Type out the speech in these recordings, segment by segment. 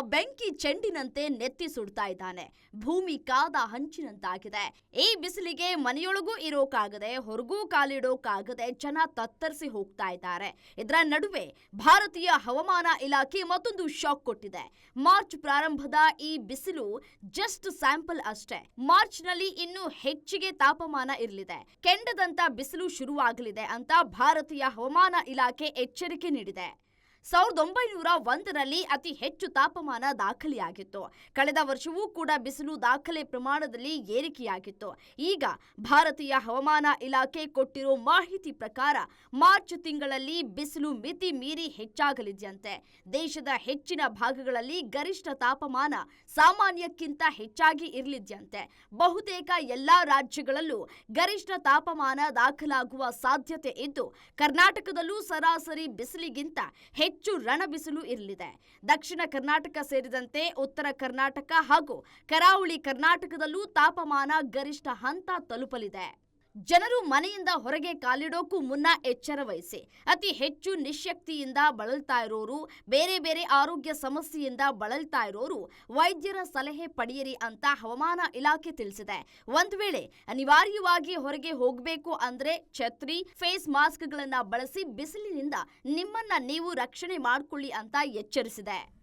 ಬೆಂಕಿ ಚೆಂಡಿನಂತೆ ನೆತ್ತಿ ಸುಡ್ತಾ ಇದ್ದಾನೆ. ಭೂಮಿ ಕಾದ ಹಂಚಿನಂತಾಗಿದೆ. ಈ ಬಿಸಿಲಿಗೆ ಮನೆಯೊಳಗೂ ಇರೋಕಾಗದೆ, ಹೊರಗೂ ಕಾಲಿಡೋಕಾಗದೆ ಜನ ತತ್ತರಿಸಿ ಹೋಗ್ತಾ ಇದ್ದಾರೆ. ಇದರ ನಡುವೆ ಭಾರತೀಯ ಹವಾಮಾನ ಇಲಾಖೆ ಮತ್ತೊಂದು ಶಾಕ್ ಕೊಟ್ಟಿದೆ. ಮಾರ್ಚ್ ಪ್ರಾರಂಭದ ಈ ಬಿಸಿಲು ಜಸ್ಟ್ ಸ್ಯಾಂಪಲ್ ಅಷ್ಟೇ. ಮಾರ್ಚ್ನಲ್ಲಿ ಇನ್ನೂ ಹೆಚ್ಚಿಗೆ ತಾಪಮಾನ ಇರಲಿದೆ. ಕೆಂಡದಂತ ಬಿಸಿಲು ಶುರುವಾಗಲಿದೆ ಅಂತ ಭಾರತೀಯ ಹವಾಮಾನ ಇಲಾಖೆ ಎಚ್ಚರಿಕೆ ನೀಡಿದೆ. ಸಾವಿರದ ಒಂಬೈನೂರ ಒಂದರಲ್ಲಿ ಅತಿ ಹೆಚ್ಚು ತಾಪಮಾನ ದಾಖಲೆಯಾಗಿತ್ತು. ಕಳೆದ ವರ್ಷವೂ ಕೂಡ ಬಿಸಿಲು ದಾಖಲೆ ಪ್ರಮಾಣದಲ್ಲಿ ಏರಿಕೆಯಾಗಿತ್ತು. ಈಗ ಭಾರತೀಯ ಹವಾಮಾನ ಇಲಾಖೆ ಕೊಟ್ಟಿರೋ ಮಾಹಿತಿ ಪ್ರಕಾರ ಮಾರ್ಚ್ ತಿಂಗಳಲ್ಲಿ ಬಿಸಿಲು ಮಿತಿ ಮೀರಿ ಹೆಚ್ಚಾಗಲಿದೆಯಂತೆ. ದೇಶದ ಹೆಚ್ಚಿನ ಭಾಗಗಳಲ್ಲಿ ಗರಿಷ್ಠ ತಾಪಮಾನ ಸಾಮಾನ್ಯಕ್ಕಿಂತ ಹೆಚ್ಚಾಗಿ ಇರಲಿದೆಯಂತೆ. ಬಹುತೇಕ ಎಲ್ಲಾ ರಾಜ್ಯಗಳಲ್ಲೂ ಗರಿಷ್ಠ ತಾಪಮಾನ ದಾಖಲಾಗುವ ಸಾಧ್ಯತೆ ಇದ್ದು, ಕರ್ನಾಟಕದಲ್ಲೂ ಸರಾಸರಿ ಬಿಸಿಲಿಗಿಂತ ಹೆಚ್ಚು ರಣಬಿಸಿಲು ಇರಲಿದೆ. ದಕ್ಷಿಣ ಕರ್ನಾಟಕ ಸೇರಿದಂತೆ ಉತ್ತರ ಕರ್ನಾಟಕ ಹಾಗೂ ಕರಾವಳಿ ಕರ್ನಾಟಕದಲ್ಲೂ ತಾಪಮಾನ ಗರಿಷ್ಠ ಹಂತ ತಲುಪಲಿದೆ. ಜನರು ಮನೆಯಿಂದ ಹೊರಗೆ ಕಾಲಿಡೋಕ್ಕೂ ಮುನ್ನ ಎಚ್ಚರ ವಹಿಸಿ. ಅತಿ ಹೆಚ್ಚು ನಿಶಕ್ತಿಯಿಂದ ಬಳಲ್ತಾ ಇರೋರು, ಬೇರೆ ಬೇರೆ ಆರೋಗ್ಯ ಸಮಸ್ಯೆಯಿಂದ ಬಳಲ್ತಾ ಇರೋರು ವೈದ್ಯರ ಸಲಹೆ ಪಡೆಯಿರಿ ಅಂತ ಹವಾಮಾನ ಇಲಾಖೆ ತಿಳಿಸಿದೆ. ಒಂದ್ ವೇಳೆ ಅನಿವಾರ್ಯವಾಗಿ ಹೊರಗೆ ಹೋಗಬೇಕು ಅಂದ್ರೆ ಛತ್ರಿ, ಫೇಸ್ ಮಾಸ್ಕ್ಗಳನ್ನ ಬಳಸಿ ಬಿಸಿಲಿನಿಂದ ನಿಮ್ಮನ್ನ ನೀವು ರಕ್ಷಣೆ ಮಾಡ್ಕೊಳ್ಳಿ ಅಂತ ಎಚ್ಚರಿಸಿದೆ.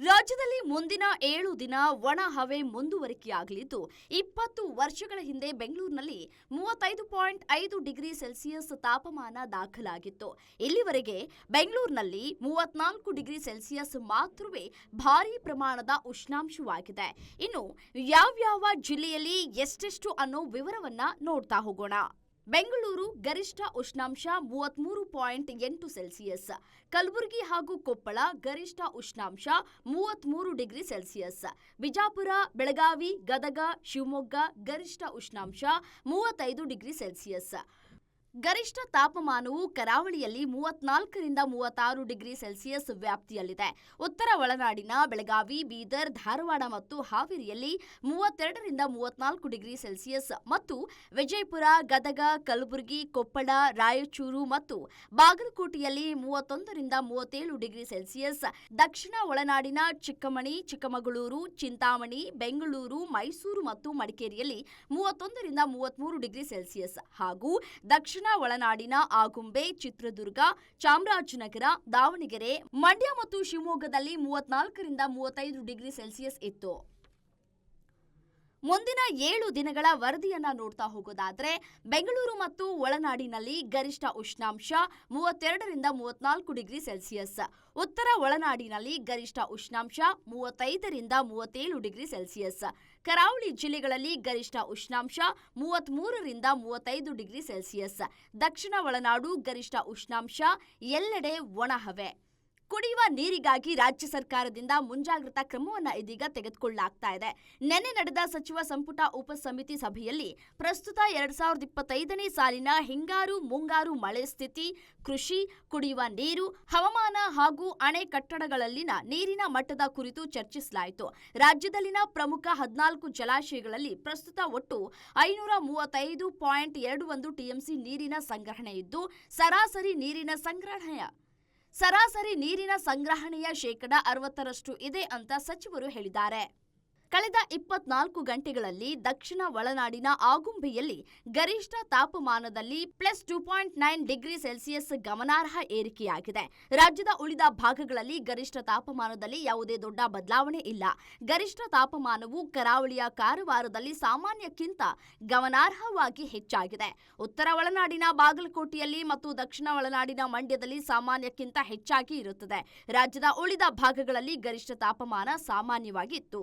ರಾಜ್ಯದಲ್ಲಿ ಮುಂದಿನ ಏಳು ದಿನ ಒಣ ಹವೆ ಮುಂದುವರಿಕೆಯಾಗಲಿದ್ದು, ಇಪ್ಪತ್ತು ವರ್ಷಗಳ ಹಿಂದೆ ಬೆಂಗಳೂರಿನಲ್ಲಿ ಮೂವತ್ತೈದು ಪಾಯಿಂಟ್ ಐದು ಡಿಗ್ರಿ ಸೆಲ್ಸಿಯಸ್ ತಾಪಮಾನ ದಾಖಲಾಗಿತ್ತು. ಇಲ್ಲಿವರೆಗೆ ಬೆಂಗಳೂರಿನಲ್ಲಿ ಮೂವತ್ನಾಲ್ಕು ಡಿಗ್ರಿ ಸೆಲ್ಸಿಯಸ್ ಮಾತ್ರವೇ ಭಾರೀ ಪ್ರಮಾಣದ ಉಷ್ಣಾಂಶವಾಗಿದೆ. ಇನ್ನು ಯಾವ್ಯಾವ ಜಿಲ್ಲೆಯಲ್ಲಿ ಎಷ್ಟೆಷ್ಟು ಅನ್ನೋ ವಿವರವನ್ನ ನೋಡ್ತಾ ಹೋಗೋಣ. ಬೆಂಗಳೂರು ಗರಿಷ್ಠ ಉಷ್ಣಾಂಶ ಮೂವತ್ಮೂರು ಪಾಯಿಂಟ್ ಎಂಟು ಸೆಲ್ಸಿಯಸ್. ಕಲಬುರಗಿ ಹಾಗೂ ಕೊಪ್ಪಳ ಗರಿಷ್ಠ ಉಷ್ಣಾಂಶ ಮೂವತ್ಮೂರು ಡಿಗ್ರಿ ಸೆಲ್ಸಿಯಸ್. ಬಿಜಾಪುರ, ಬೆಳಗಾವಿ, ಗದಗ, ಶಿವಮೊಗ್ಗ ಗರಿಷ್ಠ ಉಷ್ಣಾಂಶ ಮೂವತ್ತೈದು ಡಿಗ್ರಿ ಸೆಲ್ಸಿಯಸ್. ಗರಿಷ್ಠ ತಾಪಮಾನವು ಕರಾವಳಿಯಲ್ಲಿ ಮೂವತ್ನಾಲ್ಕರಿಂದ ಮೂವತ್ತಾರು ಡಿಗ್ರಿ ಸೆಲ್ಸಿಯಸ್ ವ್ಯಾಪ್ತಿಯಲ್ಲಿದೆ. ಉತ್ತರ ಒಳನಾಡಿನ ಬೆಳಗಾವಿ, ಬೀದರ್, ಧಾರವಾಡ ಮತ್ತು ಹಾವೇರಿಯಲ್ಲಿ ಮೂವತ್ತೆರಡರಿಂದ ಮೂವತ್ನಾಲ್ಕು ಡಿಗ್ರಿ ಸೆಲ್ಸಿಯಸ್ ಮತ್ತು ವಿಜಯಪುರ, ಗದಗ, ಕಲಬುರಗಿ, ಕೊಪ್ಪಳ, ರಾಯಚೂರು ಮತ್ತು ಬಾಗಲಕೋಟೆಯಲ್ಲಿ ಮೂವತ್ತೊಂದರಿಂದ ಮೂವತ್ತೇಳು ಡಿಗ್ರಿ ಸೆಲ್ಸಿಯಸ್. ದಕ್ಷಿಣ ಒಳನಾಡಿನ ಚಿಕ್ಕಮಣಿ, ಚಿಕ್ಕಮಗಳೂರು, ಚಿಂತಾಮಣಿ, ಬೆಂಗಳೂರು, ಮೈಸೂರು ಮತ್ತು ಮಡಿಕೇರಿಯಲ್ಲಿ ಮೂವತ್ತೊಂದರಿಂದ ಮೂವತ್ಮೂರು ಡಿಗ್ರಿ ಸೆಲ್ಸಿಯಸ್ ಹಾಗೂ ದಕ್ಷಿಣ ಒಳನಾಡಿನ ಆಗುಂಬೆ ಚಿತ್ರದುರ್ಗ ಚಾಮರಾಜನಗರ ದಾವಣಗೆರೆ ಮಂಡ್ಯ ಮತ್ತು ಶಿವಮೊಗ್ಗದಲ್ಲಿ ಮೂವತ್ನಾಲ್ಕರಿಂದ ಮೂವತ್ತೈದು ಡಿಗ್ರಿ ಸೆಲ್ಸಿಯಸ್ ಇತ್ತು. ಮುಂದಿನ ಏಳು ದಿನಗಳ ವರದಿಯನ್ನ ನೋಡ್ತಾ ಹೋಗೋದಾದ್ರೆ, ಬೆಂಗಳೂರು ಮತ್ತು ಒಳನಾಡಿನಲ್ಲಿ ಗರಿಷ್ಠ ಉಷ್ಣಾಂಶ ಮೂವತ್ತೆರಡರಿಂದ ಮೂವತ್ನಾಲ್ಕು ಡಿಗ್ರಿ ಸೆಲ್ಸಿಯಸ್. ಉತ್ತರ ಒಳನಾಡಿನಲ್ಲಿ ಗರಿಷ್ಠ ಉಷ್ಣಾಂಶ ಮೂವತ್ತೈದರಿಂದ ಮೂವತ್ತೇಳು ಡಿಗ್ರಿ ಸೆಲ್ಸಿಯಸ್. ಕರಾವಳಿ ಜಿಲ್ಲೆಗಳಲ್ಲಿ ಗರಿಷ್ಠ ಉಷ್ಣಾಂಶ ಮೂವತ್ಮೂರರಿಂದ ಮೂವತ್ತೈದು ಡಿಗ್ರಿ ಸೆಲ್ಸಿಯಸ್. ದಕ್ಷಿಣ ಒಳನಾಡು ಗರಿಷ್ಠ ಉಷ್ಣಾಂಶ ಎಲ್ಲೆಡೆ ಒಣಹವೆ. ಕುಡಿಯುವ ನೀರಿಗಾಗಿ ರಾಜ್ಯ ಸರ್ಕಾರದಿಂದ ಮುಂಜಾಗ್ರತಾ ಕ್ರಮವನ್ನು ಇದೀಗ ತೆಗೆದುಕೊಳ್ಳಲಾಗ್ತಾ ಇದೆ. ನಿನ್ನೆ ನಡೆದ ಸಚಿವ ಸಂಪುಟ ಉಪಸಮಿತಿ ಸಭೆಯಲ್ಲಿ ಪ್ರಸ್ತುತ ಎರಡ್ ಸಾವಿರದ ಇಪ್ಪತ್ತೈದನೇ ಸಾಲಿನ ಹಿಂಗಾರು ಮುಂಗಾರು ಮಳೆ ಸ್ಥಿತಿ, ಕೃಷಿ, ಕುಡಿಯುವ ನೀರು, ಹವಾಮಾನ ಹಾಗೂ ಅಣೆ ಕಟ್ಟಡಗಳಲ್ಲಿನ ನೀರಿನ ಮಟ್ಟದ ಕುರಿತು ಚರ್ಚಿಸಲಾಯಿತು. ರಾಜ್ಯದಲ್ಲಿನ ಪ್ರಮುಖ ಹದಿನಾಲ್ಕು ಜಲಾಶಯಗಳಲ್ಲಿ ಪ್ರಸ್ತುತ ಒಟ್ಟು ಐನೂರ ಮೂವತ್ತೈದು ಪಾಯಿಂಟ್ ಎರಡು ಒಂದು ಟಿಎಂಸಿ ನೀರಿನ ಸಂಗ್ರಹಣೆ ಇದ್ದು ಸರಾಸರಿ ನೀರಿನ ಸಂಗ್ರಹಣೆಯ ಸರಾಸರಿ ನೀರಿನ ಸಂಗ್ರಹಣೆಯ ಶೇಕಡ ಅರವತ್ತರಷ್ಟು ಇದೆ ಅಂತ ಸಚಿವರು ಹೇಳಿದ್ದಾರೆ. ಕಳೆದ ಇಪ್ಪತ್ನಾಲ್ಕು ಗಂಟೆಗಳಲ್ಲಿ ದಕ್ಷಿಣ ಒಳನಾಡಿನ ಆಗುಂಬೆಯಲ್ಲಿ ಗರಿಷ್ಠ ತಾಪಮಾನದಲ್ಲಿ plus two point nine degree Celsius ಗಮನಾರ್ಹ ಏರಿಕೆಯಾಗಿದೆ. ರಾಜ್ಯದ ಉಳಿದ ಭಾಗಗಳಲ್ಲಿ ಗರಿಷ್ಠ ತಾಪಮಾನದಲ್ಲಿ ಯಾವುದೇ ದೊಡ್ಡ ಬದಲಾವಣೆ ಇಲ್ಲ. ಗರಿಷ್ಠ ತಾಪಮಾನವು ಕರಾವಳಿಯ ಕಾರವಾರದಲ್ಲಿ ಸಾಮಾನ್ಯಕ್ಕಿಂತ ಗಮನಾರ್ಹವಾಗಿ ಹೆಚ್ಚಾಗಿದೆ. ಉತ್ತರ ಒಳನಾಡಿನ ಬಾಗಲಕೋಟೆಯಲ್ಲಿ ಮತ್ತು ದಕ್ಷಿಣ ಒಳನಾಡಿನ ಮಂಡ್ಯದಲ್ಲಿ ಸಾಮಾನ್ಯಕ್ಕಿಂತ ಹೆಚ್ಚಾಗಿ ಇರುತ್ತದೆ. ರಾಜ್ಯದ ಉಳಿದ ಭಾಗಗಳಲ್ಲಿ ಗರಿಷ್ಠ ತಾಪಮಾನ ಸಾಮಾನ್ಯವಾಗಿತ್ತು.